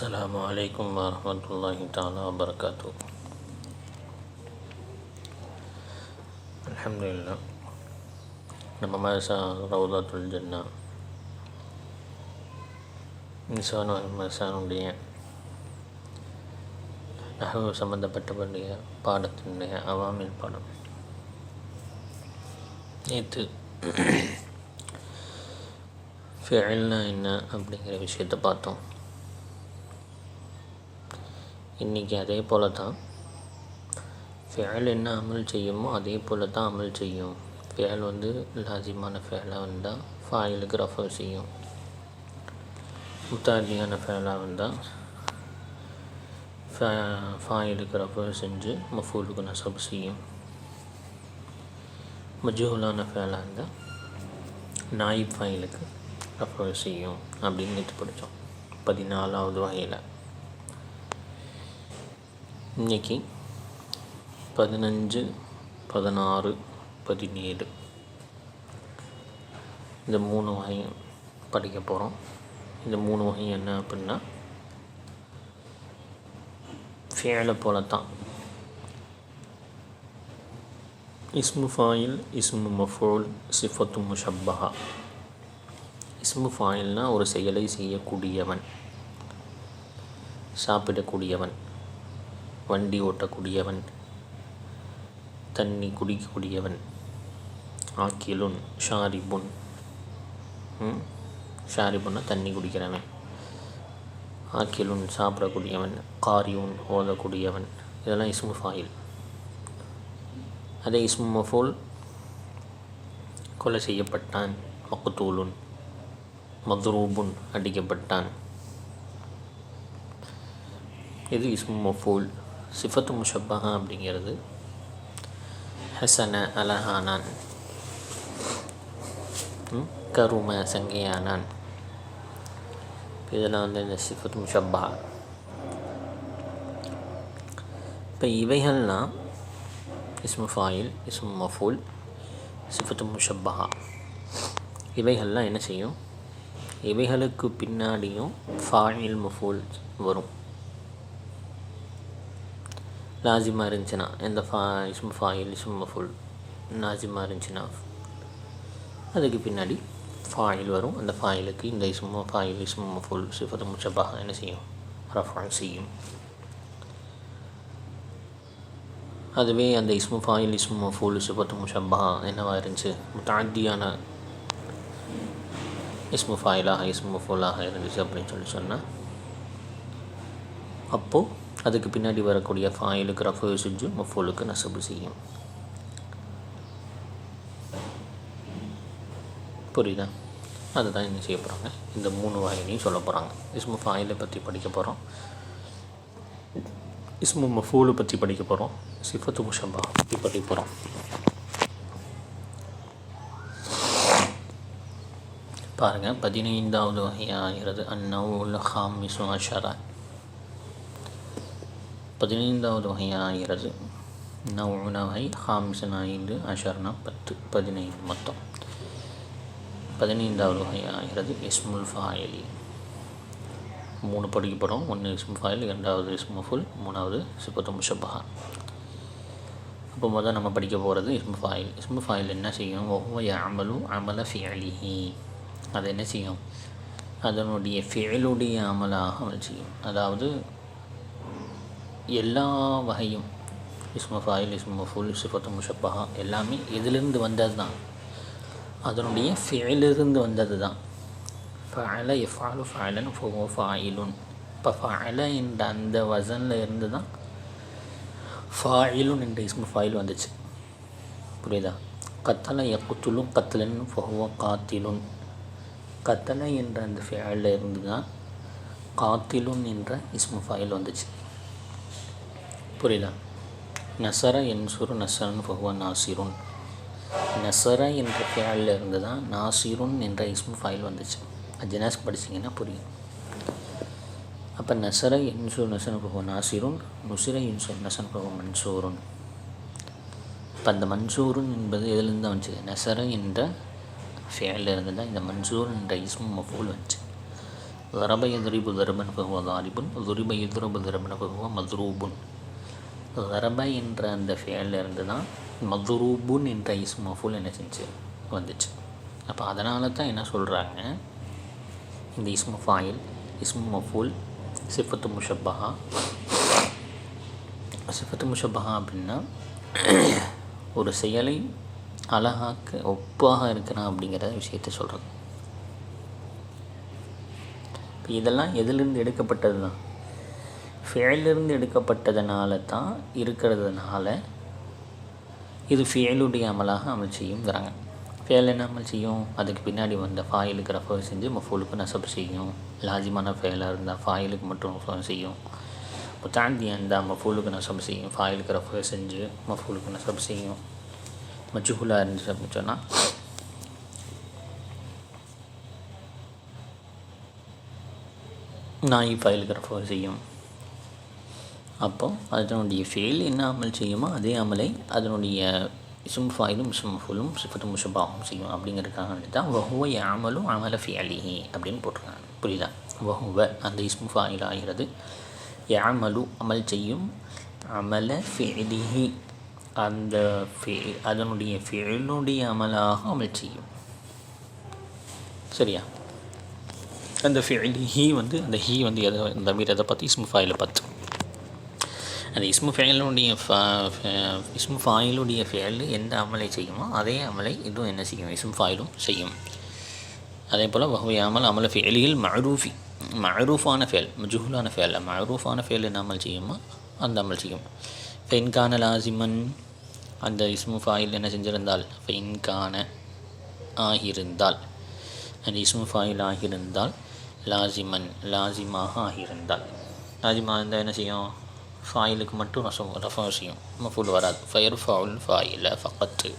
السلام عليكم ورحمة الله تعالى وبركاته الحمد لله நம்ம மதசா ரவுதாத்துல் ஜன்னா நிசானு மதசானுடைய நகவு சம்மந்தப்பட்டவருடைய பாடத்தினுடைய அவாமில் பாடம் நேற்று ஃபெயில்னா என்ன அப்படிங்கிற விஷயத்தை பார்த்தோம் இன்றைக்கி அதே போல் தான். ஃபேல் என்ன அமல் செய்யுமோ அதே போல் தான் அமல் செய்யும். ஃபேல் வந்து லாசிமான ஃபேலாக வந்தால் ஃபாயிலுக்கு ரஃபர் செய்யும். முத்தாதியான ஃபேலாக வந்தால் ஃபே ஃபாயிலுக்கு ரெஃபர் செஞ்சு மஃபூலுக்கு நசப் செய்யும். மஜூலான ஃபேலாக இருந்தால் நாயிப் ஃபாயிலுக்கு ரஃபர் செய்யும் அப்படின்னு நேற்று படித்தோம். பதினாலாவது வகையில். இன்றைக்கி பதினஞ்சு பதினாறு பதினேழு. இந்த மூணு வகையும் படிக்க போகிறோம் இந்த மூணு வகை என்ன அப்படின்னா ஃபேலை போல தான் இஸ்மு ஃபாயில் இஸ்மு மஃபூல் சிஃபத்து முஷப்பஹா இஸ்மு ஃபாயில்னா ஒரு செயலை செய்யக்கூடியவன் சாப்பிடக்கூடியவன். வண்டி ஓட்டக்கூடியவன் தண்ணி குடிக்கக்கூடியவன் ஆக்கிலுன் ஷாரிபுன் ஷாரிபுன்னா தண்ணி குடிக்கிறவன் ஆக்கிலுன் சாப்பிடக்கூடியவன் காரியூன் ஓதக்கூடியவன் இதெல்லாம் இஸ்மு ஃபாயில். அதே இஸ்மு மஃபூல் கொலை செய்யப்பட்டான் மக்குத்தூலுன் மதுரூபுன் அடிக்கப்பட்டான். இது இஸ்மு மஃபூல். சிஃபத்து முஷப்பஹா அப்படிங்கிறது ஹசன அலஹானான் கரும சங்கையானான். இதெல்லாம் வந்து இந்த சிஃபத்து முஷப்பா இப்போ இவைகள்லாம் இஸ்மு ஃபாயில் இஸ்மு மஃபூல் சிஃபத்து முஷப்பஹா. இவைகள்லாம் என்ன செய்யும்? இவைகளுக்கு பின்னாடியும் ஃபாயில் மஃபூல் வரும். லாசிமாக இருந்துச்சுன்னா எந்த ஃபா இஸ்மு ஃபாயில் இஸ்மு மஃபுல் லாசிமாக இருந்துச்சுன்னா அதுக்கு பின்னாடி ஃபாயில் வரும். அந்த ஃபாயிலுக்கு இந்த இஸ்மு ஃபாயில் இஸ்மு மஃபுல் சிஃபத்து முஷப்பாக என்ன செய்யும்? ரஃபான் செய்யும். அதுவே அந்த இஸ்மு ஃபாயில் இஸ்மு ஃபுல் சிஃபத்து முஷபா என்னவாக இருந்துச்சு? முத்தாத்தியான இஸ்மு ஃபாயிலாக இஸ்மு மஃபூலாக இருந்துச்சு அப்படின்னு சொல்லி சொன்னால் அப்போது அதுக்கு பின்னாடி வரக்கூடிய ஃபாயிலுக்கு ரஃபு செஞ்சு மஃபோலுக்கு நசபு செய்யும். புரியுதா? அதுதான் என்ன செய்ய போகிறாங்க இந்த மூணு வகையிலையும் சொல்ல போகிறாங்க இஸ்மு ஃபாயிலை பற்றி படிக்க போகிறோம் இஸ்மு மஃபூலை பற்றி படிக்க போகிறோம் சிஃபத்து முஷம்பா பற்றி படிக்க போகிறோம் பாருங்கள் பதினைந்தாவது வகையாகிறது அந்நவுல் ஹாமிசு அஷரா. பதினைந்தாவது வகையாகிறது நவுன வகை ஹாம்சன் ஐந்து அஷர்னா பத்து பதினைந்து மொத்தம். பதினைந்தாவது வகையாகிறது இஸ்முல் ஃபாயில். மூணு படிக்கப்படும். ஒன்று இஸ்மு ஃபாயில் இரண்டாவது இஸ்மு ஃபுல் மூணாவது சிபத்து முஷபஹா அப்போ முதல் நம்ம படிக்க போகிறது இஸ்மு ஃபாயில். இஸ்மு ஃபாயில் என்ன செய்யும்? ஒவ்வொரு அமலு அமல ஃபியலிஹி அது என்ன செய்யும்? அதனுடைய ஃபியலுடைய அமலாக அமல் செய்யும். அதாவது எல்லா வகையும் இஸ்மு ஃபாயில் இஸ்மு ஃபுல் சிஃபத்து முஷப்பஹா எல்லாமே எதிலிருந்து வந்தது தான். அதனுடைய ஃபேலிருந்து வந்தது தான். ஃபஅல எஃபாலு ஃபஅலன் ஃபோ ஃபாயிலுன். இப்போ ஃபாயில என்ற அந்த வசனில் இருந்து தான் ஃபாயிலுன் என்ற இஸ்மு ஃபாயில் வந்துச்சு. புரியுதா? கத்தலை எக்குத்துலும் கத்தலன் ஃபோவ காத்திலுன். கத்தலை என்ற அந்த ஃபேலில் இருந்து தான் காத்திலுன் என்ற இஸ்மு ஃபாயில் வந்துச்சு. புரியல நசர என்சுரு நசரன் பகவான் நாசிருன். நசர என்ற ஃபேலில் இருந்து தான் நாசிருன் என்ற இஸ்மு ஃபைல் வந்துச்சு. அஜனாஸ் படிச்சிங்கன்னா புரியும். அப்போ நசர என்சூர் நசன் பகவான் நாசிருன் நுசிர இன்சூர் நசன் பகவான் மன்சூருன். இப்போ அந்த மன்சூருன் என்பது எதுலேருந்து தான் வந்துச்சு நசர என்ற ஃபேலில் இருந்து தான் இந்த மன்சூர் என்ற இஸ்மு மஃபூல் வந்துச்சு. தரப எதிரிபு தரபன் பகுவா தாரிபுன் துரிப எதிரபு தரபன் பகுவா மதுரூபுன். ரப என்ற அந்த ஃபேலிருந்து தான் மதுரூபுன் என்ற இஸ்மஃபுல் என்ன செஞ்சு வந்துச்சு. அப்போ அதனால தான் என்ன சொல்கிறாங்க இந்த இஸ்மு ஃபாயில் இஸ்மு சிஃபத்து முஷப்பஹா. சிஃபத்து முஷப்பஹா அப்படின்னா ஒரு செயலை அழகாக்கு ஒப்பாக இருக்கிறான் அப்படிங்கிற விஷயத்த சொல்கிறது இப்போ இதெல்லாம் எதிலிருந்து எடுக்கப்பட்டது தான் ஃபேலிருந்து எடுக்கப்பட்டதுனால தான் இருக்கிறதுனால இது ஃபேலுடைய அமலாக அமல் செய்யுங்கிறாங்க ஃபேல் என்ன அமல் செய்யும்? அதுக்கு பின்னாடி வந்த ஃபாயிலுக்கு ரெஃபர் செஞ்சு மஃபூலுக்கு நசப் செய்யும். லாஜிமான ஃபேலாக இருந்தால் ஃபாயிலுக்கு மட்டும் ரெஃபர் செய்யும். முத்தாந்தியாக இருந்தால் மஃபூலுக்கு நசப் செய்யும். ஃபாயிலுக்கு ரெஃபர் செஞ்சு மஃபூலுக்கு நசப் செய்யும். மஜ்ஹூலாக இருந்துச்சு அப்படின்னு சொன்னால் நாய் ஃபைலுக்கு ரெஃபர் செய்யும். அப்போ அதனுடைய ஃபெயில் என்ன அமல் செய்யுமோ அதே அமலை அதனுடைய சும்ஃபாயிலும் சும்ஃபுலும் சிஃபத்தும் சுபாவும் செய்யும். அப்படிங்கிறதுக்காக தான் வஹுவ யாமலும் அமல ஃபியலிஹி அப்படின்னு போட்டிருக்காங்க. புரியுதா? வஹுவ அந்த இஸ்மு ஃபாயில் ஆகிறது. யாமலு அமல் செய்யும். அமல ஃபியலிஹி அந்த ஃபே அதனுடைய ஃபெயிலுடைய அமலாக அமல் செய்யும். சரியா? அந்த ஃபெயில் ஹீ வந்து அந்த ஹீ வந்து எதை இந்த மீர் எதை பார்த்து இஸ்மஃபாயில் பார்த்து. அந்த இஸ்மு ஃபேலுடைய இஸ்மு ஃபாயிலுடைய ஃபேல் எந்த அமலை செய்யுமோ அதே அமலை இதுவும் என்ன செய்யும்? இஸ்மு ஃபாயிலும் செய்யும். அதே போல் வகுவை அமல் அமல ஃபேலியில் மழரூஃபி மழரூஃபான ஃபேல் மஜுஹூலான ஃபேல். மழரூஃபான ஃபேல் என்ன அமல் செய்யுமோ அந்த அமல் செய்யும். ஃபெயின்கான லாசிமன் அந்த இஸ்மு ஃபாயில் என்ன செஞ்சிருந்தால்? ஃபெயின்கான ஆகியிருந்தால். அந்த இஸ்மு ஃபாயில் ஆகியிருந்தால் லாசிமன் லாசிமாக ஆகியிருந்தால். லாசிமாக இருந்தால் என்ன செய்யும்? ஃபாயிலுக்கு மட்டும் ரசம் ரஃபா செய்யும் மஃபூல் வராது ஃபயர் ஃபாவுல் ஃபாயில ஃபக்கத்து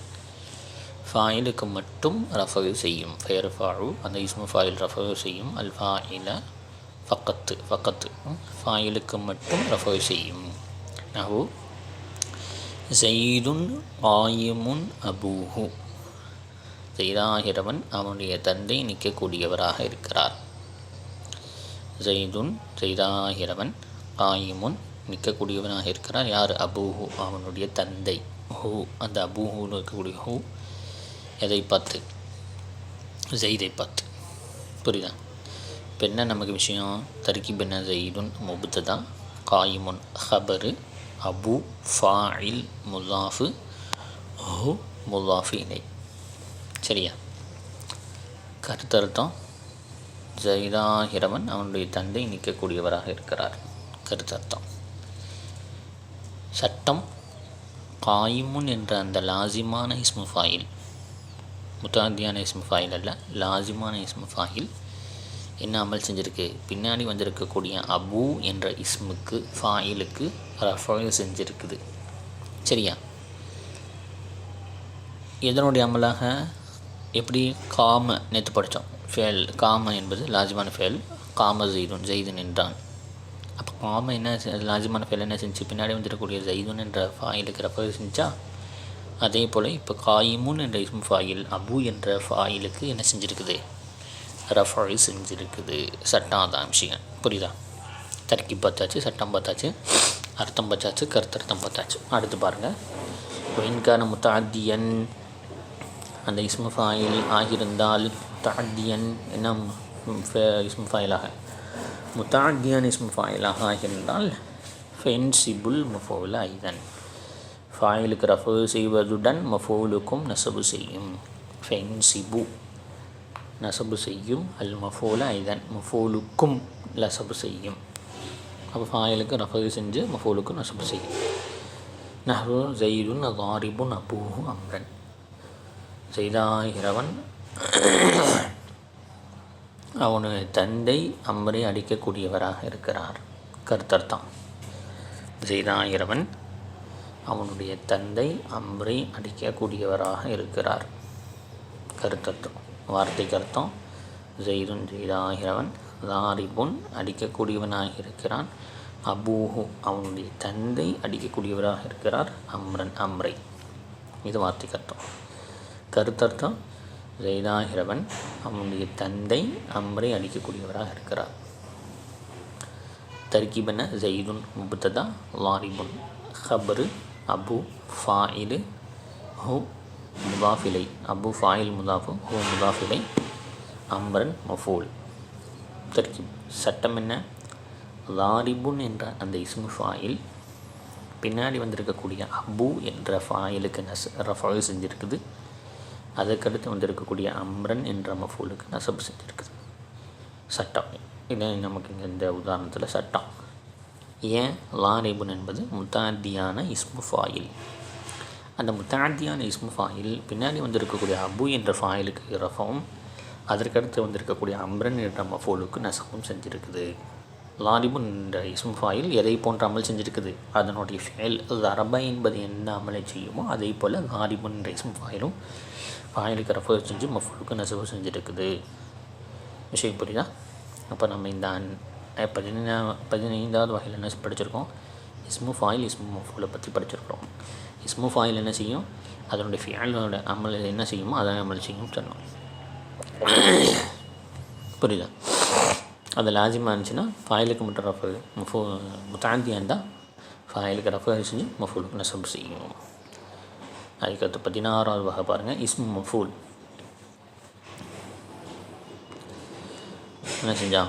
ஃபாயிலுக்கு மட்டும் ரஃபவு செய்யும் ஃபயர் ஃபாவு அந்த இஸ்மு ஃபாயில் ரஃபவு செய்யும் அல் ஃபாயில ஃபக்கத்து ஃபக்கத்து ஃபாயிலுக்கு மட்டும் ரஃபவு செய்யும் நஹு ஜெயிதுன் ஆயுமுன் அபூஹு ஜெய்தாகிறவன் அவனுடைய தந்தை நிற்கக்கூடியவராக இருக்கிறார் ஜெய்துன் ஜெய்தாகிறவன் ஆயிமுன் நிற்கக்கூடியவனாக இருக்கிறார். யார்? அபூஹு அவனுடைய தந்தை. ஹூ அந்த அபூஹூன்னு இருக்கக்கூடிய ஹூ. எதை பார்த்து? ஜெய்தை பார்த்து. புரியுதா? இப்போ என்ன நமக்கு விஷயம்? தர்கிப் என்ன ஜெய்துன் முபுத்ததா? காயிமுன் ஹபரு அபு ஃபாயில் முல்லாஃபு ஹூ முல்லாஃபு இணை சரியா? கருத்தர்த்தம் ஜெய்தாகிறவன் அவனுடைய தந்தை நிற்கக்கூடியவராக இருக்கிறார். கருத்தர்த்தம் சட்டம் காயிமுன் என்ற அந்த லாசிமான இஸ்மு ஃபாயில் முத்தாந்தியான இஸ்மு ஃபாயில் அல்ல லாசிமான இஸ்மு ஃபாயில் என்ன அமல் செஞ்சுருக்கு? பின்னாடி வந்திருக்கக்கூடிய அபு என்ற இஸ்முக்கு ஃபாயிலுக்கு ரஃபாயில் செஞ்சுருக்குது. சரியா? எதனுடைய அமலாக? எப்படி? காம நேற்று படித்தோம். ஃபேல் காம என்பது லாஜிமான ஃபேல் காம ஜெய்துன் ஜெய்துன் என்றான். அப்போ என்ன லாஜிமான ஃபைல் என்ன செஞ்சு பின்னாடி வந்துடக்கூடிய ஜெய்துன் என்ற ஃபாயிலுக்கு ரெஃபர் செஞ்சா அதே போல் இப்போ காயிமுன் என்ற இஸ்மு ஃபாயில் அபு என்ற ஃபாயிலுக்கு என்ன செஞ்சுருக்குது? ரெஃபர் செஞ்சுருக்குது. சட்டம் தான் விஷயம். புரியுதா? தர்க்கி பார்த்தாச்சு சட்டம் பார்த்தாச்சு அர்த்தம் பார்த்தாச்சு கருத்தர்த்தம் பார்த்தாச்சு அடுத்து பாருங்கள் ஒயின்கான முத்தாத்தியன் அந்த இஸ்மு ஃபாயில் ஆகியிருந்தால் தாத்தியன் என்ன இஸ்மு ஃபாயிலாக முத்தாத்தியன் இஸ்மு ஃபாயிலாக இருந்தால் ஃபென்சிபுல் மஃபோல ஐதன் ஃபாயிலுக்கு ரஃபு செய்வதுடன் மஃபோலுக்கும் நசபு செய்யும். ஃபென்சிபு நசபு செய்யும். அல் மஃபோல ஐதன் மஃபோலுக்கும் நசபு செய்யும். அப்போ ஃபாயிலுக்கு ரஃபு செஞ்சு மஃபோலுக்கும் நசபு செய்யும். நஹ்ரு ஜெயிதுன் தாரிபுன் அபூஹு அம்ரன் செய்தாகிறவன் அவனுடைய தந்தை அம்பரை அடிக்கக்கூடியவராக இருக்கிறார். கருத்தர்த்தம் ஜெய்தாயிரவன் அவனுடைய தந்தை அம்பரை அடிக்கக்கூடியவராக இருக்கிறார். கருத்தர்த்தம் வார்த்தைக்கு அர்த்தம் ஜெய்துன் ஜெய்தாகிறவன் தாரிபுன் அடிக்கக்கூடியவனாக இருக்கிறான். அபூஹு அவனுடைய தந்தை அடிக்கக்கூடியவராக இருக்கிறார். அம்ரன் அம்ரை. இது வார்த்தைக்கு அர்த்தம் கருத்தர்த்தம் ஜெய்தாகிறவன் அவனுடைய தந்தை அம்ரை அளிக்கக்கூடியவராக இருக்கிறார். தர்கிபன ஜெயிதுன் முபத்ததா லாரிபுன் ஹபரு அபு ஃபாயிலு ஹூ முதாஃபிலை அபு ஃபாயில் முதாஃபு ஹூ முதாஃபிலை அம்ரன் மஃபூல். தர்கிப் சட்டம் என்ன? லாரிபுன் என்ற அந்த இஸ்மு ஃபாயில் பின்னாடி வந்திருக்கக்கூடிய அபு என்ற ஃபாயிலுக்கு நஸ் ரஃபாயில் செஞ்சுருக்குது. அதுக்கடுத்து வந்திருக்கக்கூடிய அம்ரன் என்ற மஃபூலுக்கு நசப்பு செஞ்சுருக்குது. சட்டம். இது நமக்கு இங்கே இந்த உதாரணத்தில் சட்டம். ஏன்? லாரிபுன் என்பது முத்தாத்தியான இஸ்மு ஃபாயில். அந்த முத்தாத்தியான இஸ்மு ஃபாயில் பின்னாடி வந்திருக்கக்கூடிய அபு என்ற ஃபாயிலுக்கு ரஃபவும் அதற்கடுத்து வந்திருக்கக்கூடிய அம்ரன் என்ற மஃபூலுக்கு நசப்பும் செஞ்சுருக்குது. லாரிபுன் என்ற இஸ்மு ஃபாயில் எதை போன்ற அமல் செஞ்சுருக்குது? அதனுடைய ஃபேல் அரபை என்பது என்ன அமலை செய்யுமோ அதே போல் லாரிபுன் என்ற இஸ்மு ஃபாயிலும் ஃபாயிலுக்கு ரஃபோ செஞ்சு மஃபூலுக்கு நெசவு செஞ்சுருக்குது விஷயம் புரியுதா? அப்போ நம்ம இந்த பதினா பதினைந்தாவது வகையில் என்ன படிச்சிருக்கோம்? இஸ்மு ஃபாயில் இஸ்மு மஃபூலை பற்றி படிச்சிருக்கிறோம். இஸ்மு ஃபாயில் என்ன செய்யும்? அதனுடைய ஃபியாலோட அமல் என்ன செய்யுமோ அதை அமல் செய்யும் சொன்னோம். புரியுதா? அது லாஜிமாக இருந்துச்சுன்னா ஃபாயிலுக்கு மட்டும் ரஃபு மஃபூ முத்தாந்தியாக இருந்தால் ஃபாயிலுக்கு ரஃபு செஞ்சு மஃபூலுக்கு நெசவு செய்யும். அதுக்கடுத்து பதினாறாவது வகை பாருங்கள் இஸ்மு மஃபூல். என்ன செஞ்சா?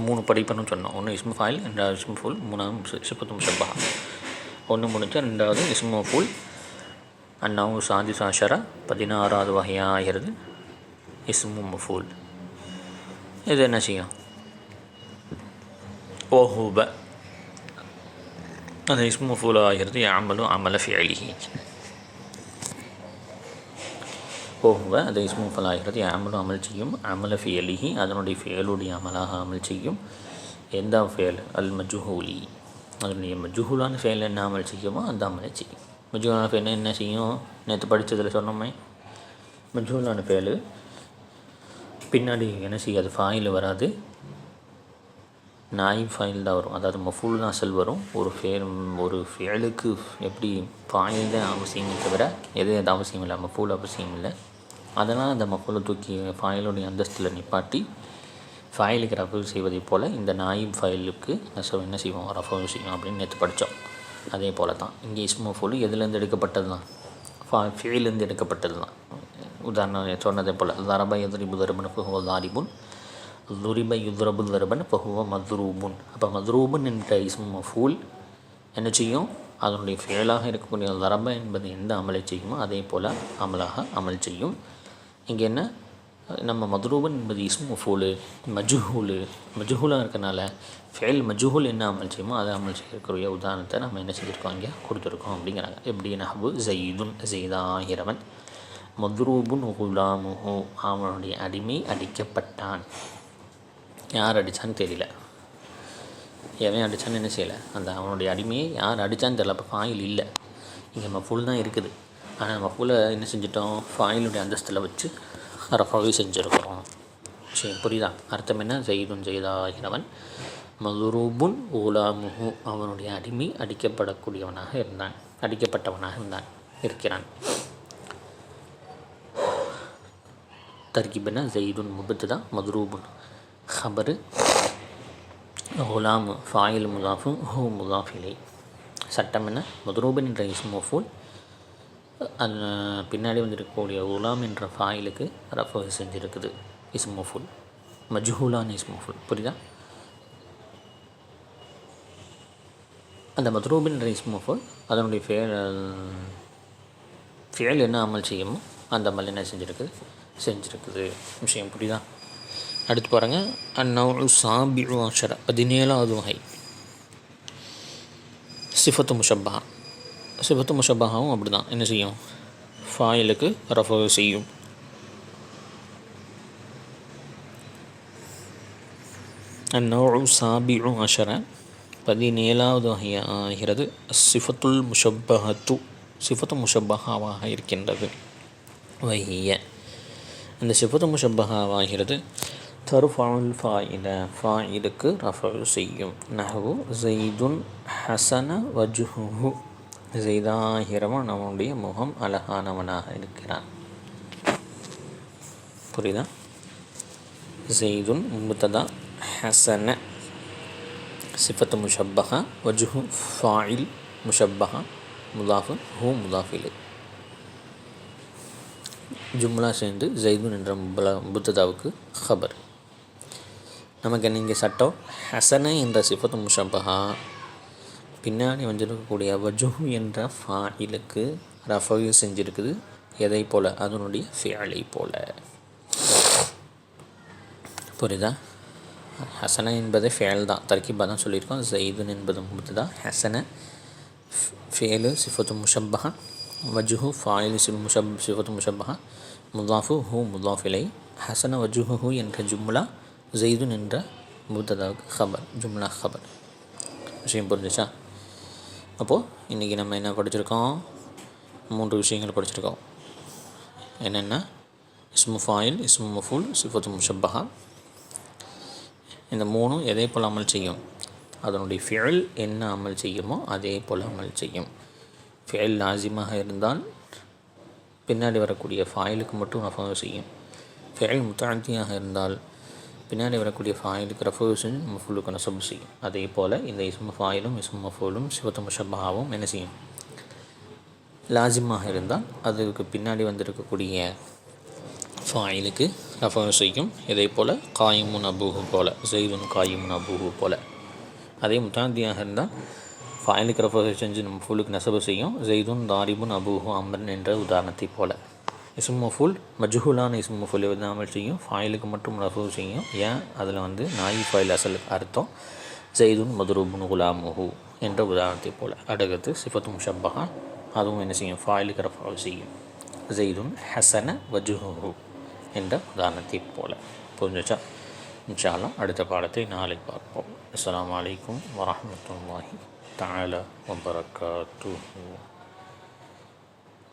மூணு படிப்பணும்னு சொன்னோம். ஒன்று இஸ்மு ஃபாயில் ரெண்டாவது இஸ்மு ஃபுல் மூணாவது சிப்பத்து முஷப்பா ஒன்று முடிச்சா ரெண்டாவது இஸ்மு ஃபுல். அண்ணாவும் சாதி சாஷரா பதினாறாவது வகையாக ஆகிறது இஸ்மு மஃபூல். இது என்ன செய்யும்? ஓஹூப. அந்த இஸ்மு மஃபூல் ஆகிறது அமலும் அமல ஃபியலிஹி ஓஹுவ அதை இஸ்மு ஃபலாகிறது அமலும் அமல் செய்யும் அமல ஃபியலிஹி அதனுடைய ஃபியலுடைய அமலாக அமல் செய்யும் எந்த ஃபேல் அல் மஜுஹூலி அதனுடைய மஜுஹூலான ஃபேல் என்ன அமல் செய்யுமோ அந்த அமலை செய்யும் மஜுஹூலான ஃபேல் என்ன செய்யும் நேற்று படித்ததில் சொன்னோமே மஜுஹூலான ஃபேல் பின்னாடி என்ன செய்யாது ஃபாயில் வராது நாய் ஃபைல் தான் வரும். அதாவது மஃபூல் தான் அசல் வரும். ஒரு ஃபேல் ஒரு ஃபேலுக்கு எப்படி ஃபாயில் தான் அவசியமே தவிர எது எது அவசியம் இல்லை மஃபூல் அவசியம் இல்லை. அதனால் அந்த மஃபூலை தூக்கி ஃபாயிலுடைய அந்தஸ்தில் நிப்பாட்டி ஃபைலுக்கு ரஃபல் செய்வதை போல் இந்த நாயிப் ஃபைலுக்கு நெசவு என்ன செய்வோம்? ரஃபல் செய்யும் அப்படின்னு நேற்று படித்தோம் அதே போல் தான். இங்கே இஸ்மோ ஃபுல் எதுலேருந்து எடுக்கப்பட்டது தான் ஃபா ஃபீலேருந்து எடுக்கப்பட்டது தான் உதாரணம் சொன்னதே போல் தரப எதிரிபு தரபன் ஹோ தாரிபுன். துரிப யுத்ரபு தரபன் பகுவ மத்ரூபுன் அப்போ மத்ரூபுன் என்ற இஸ்மு ஃபூல் என்ன செய்யும்? அதனுடைய ஃபேலாக இருக்கக்கூடிய தரப என்பது எந்த அமலை செய்யுமோ அதே போல் அமலாக அமல் செய்யும். இங்கே என்ன? நம்ம மதுரூபன் என்பது இஸ்மு ஃபூலு மஜுஹூலு. மஜுஹூலாக இருக்கனால ஃபேல் மஜுஹூல் என்ன அமல் செய்யுமோ அதை அமல் செய்யக்கூடிய உதாரணத்தை நம்ம என்ன செஞ்சுருக்கோம் இங்கே கொடுத்துருக்கோம் அப்படிங்கிறாங்க. எப்படி? நஹபு ஜெயிதுன் ஜெய்தாகிறவன் மதுரூபுன் குலாமுஹு அவனுடைய அடிமை அடிக்கப்பட்டான். யார் அடித்தான்னு தெரியல. எவன் அடித்தான்னு என்ன செய்யலை. அந்த அவனுடைய அடிமையை யார் அடித்தான்னு தெரியல. அப்போ ஃபாயில் இல்லை. இங்கே மஃபூல் தான் இருக்குது. ஆனால் மஃபூலை என்ன செஞ்சிட்டோம்? ஃபாயிலுடைய அந்தஸ்தில் வச்சு ரஃபாவே செஞ்சுருக்கிறோம். சரி புரியுதா? அர்த்தம் என்ன? செய்தும் செய்தாகிறவன் மதுரூபுன் ஊலாமுஹு. அவனுடைய அடிமை அடிக்கப்படக்கூடியவனாக இருந்தான். அடிக்கப்பட்டவனாக இருந்தான். இருக்கிறான். தர்கிபன ஜெயிதுன் தான் மதுரூபுன். ஹபரு ஹுலாமு ஃபாயில் முதாஃபு ஹூ முதாஃபிலை சட்டம் என்ன? மதுரூபன் என்ற இஸ்மோஃபூல் அது பின்னாடி வந்திருக்கக்கூடிய உலாம் என்ற ஃபாயிலுக்கு ரஃபு செஞ்சுருக்குது. இஸ்மோஃபுல் மஜ்ஹூலான இஸ்மோஃபுல் புரியுதா? அந்த மதுரூபின் என்ற இஸ்மோஃபுல் அதனுடைய ஃபேல் ஃபேல் என்ன அமல் செய்யுமோ அந்த அமல் என்ன செஞ்சுருக்குது? செஞ்சுருக்குது. விஷயம் புரியுதா? அடுத்து பாருங்கள் அந்நவு சாபி அஷர. பதினேழாவது வகை. சிஃபத்து முஷப்பா சிஃபத்து முஷப்பாகவும் அப்படி தான் என்ன செய்யும்? ஃபாயிலுக்கு ரஃபு செய்யும். அந்நவு சாபி அஷர. பதினேழாவது வகையாகிறது சிஃபத்துல் முஷப்பஹத்து. சிஃபத்து முஷப்பஹாவாக இருக்கின்றது. வகிய அந்த சிஃபத்து முஷப்பஹாவாகிறது தருஃபாவுல் ஃபாயில ஃபாயிலுக்கு ரஃபல் செய்யும் நஹவு ஜெய்துன் ஹசன வஜுஹு ஜெய்தாகிரவன் அவனுடைய முகம் அழகானவனாக இருக்கிறான் புரியுதா? ஜெய்துன் முத்ததா ஹசன சிஃபத்து முஷப்பஹா வஜுஹு ஃபாயில் முஷப்பஹா முதாஃபு ஹூ முதாஃபிலு ஜும்லா சேர்ந்து ஜெய்துன் என்ற முபலா புத்ததாவுக்கு ஹபர் நமக்கு நீங்கள் இங்கே சட்டம். ஹசன என்ற சிஃபத்து முஷபஹா. பின்னாடி வந்திருக்கக்கூடிய வஜுஹு என்ற ஃபாயிலுக்கு ரஃபகு செஞ்சுருக்குது. எதை போல்? அதனுடைய ஃபியலை போல். புரியுதா? ஹசன என்பது ஃபேல் தான். தர்கிபாக தான் சொல்லியிருக்கோம். ஜெய்துன் என்பது முபத்ததா. ஹசன ஃபேலு சிஃபத்து முஷப்பஹா வஜுஹு ஃபாயில் சி முஷப் சிஃபத்து முஷப்பஹா முதாஃபு ஹூ முதாஃபிலை. ஹசன வஜுஹு என்ற ஜும்லா ஜெய்துன் என்ற முத்ததாவுக்கு ஹபர் ஜும்லா ஹபர் விஷயம் புரிஞ்சிச்சா? அப்போது இன்றைக்கி நம்ம என்ன படிச்சிருக்கோம்? மூன்று விஷயங்கள் படிச்சிருக்கோம். என்னென்ன இஸ்மு ஃபாயில் இஸ்மு மஃபூல் சிஃபத்து முஷப்பஹா. இந்த மூணும் எதை போல் அமல் செய்யும்? அதனுடைய ஃபியல் என்ன அமல் செய்யுமோ அதே போல் அமல் செய்யும். ஃபியல் லாசிமாக இருந்தால் பின்னாடி வரக்கூடிய ஃபாயிலுக்கு மட்டும் ரஃபு செய்யும். ஃபியல் முத்தாந்தியாக இருந்தால் பின்னாடி வரக்கூடிய ஃபாயிலுக்கு ரஃபு செஞ்சு மஃபூலுக்கு நசபு செய்யும். அதே போல் இந்த இஸ்மு ஃபாயிலும் இஸ்மு மஃபூலும் சிவத்து ஷபாவும் என்ன செய்யும்? லாசிமாக இருந்தால் அதுக்கு பின்னாடி வந்திருக்கக்கூடிய ஃபாயிலுக்கு ரஃபு செய்யும். இதே போல் காயிமுன் அபூஹு போல் ஜெய்துன் காயிமுன் அபூஹு போல். அதே முத்தாந்தியாக இருந்தால் ஃபாயிலுக்கு ரஃபு செஞ்சு நம்ம ஃபுல்லுக்கு நெசவு செய்யும். ஜெய்துன் தாரிபுன் அபூஹு அம்ரன் என்ற உதாரணத்தை போல். இஸ்மு ஃபுல் மஜ்ஹூலான இஸ்மு ஃபுல் செய்யும். ஃபாயிலுக்கு மட்டும் ரஃபு செய்யும். ஏன்? அதில் வந்து நாயி ஃபாயில் அசல் அர்த்தம். ஜெய்துன் மதுரூபுன் குலாமுஹு என்ற உதாரணத்தை போல். அடுத்து சிஃபத்து முஷப்பஹா. அதுவும் என்ன செய்யும்? ஃபாயிலுக்கு ரஃபால் செய்யும். ஜெய்துன் ஹசன வஜுஹு என்ற உதாரணத்தை போல். புரிஞ்சுச்சா? இன்ஷாலாம் அடுத்த பாடத்தை நாளை பார்ப்போம். அஸ்லாம் வலைக்கம் வரமத்துல்லாஹி தாலா வபரகாத்து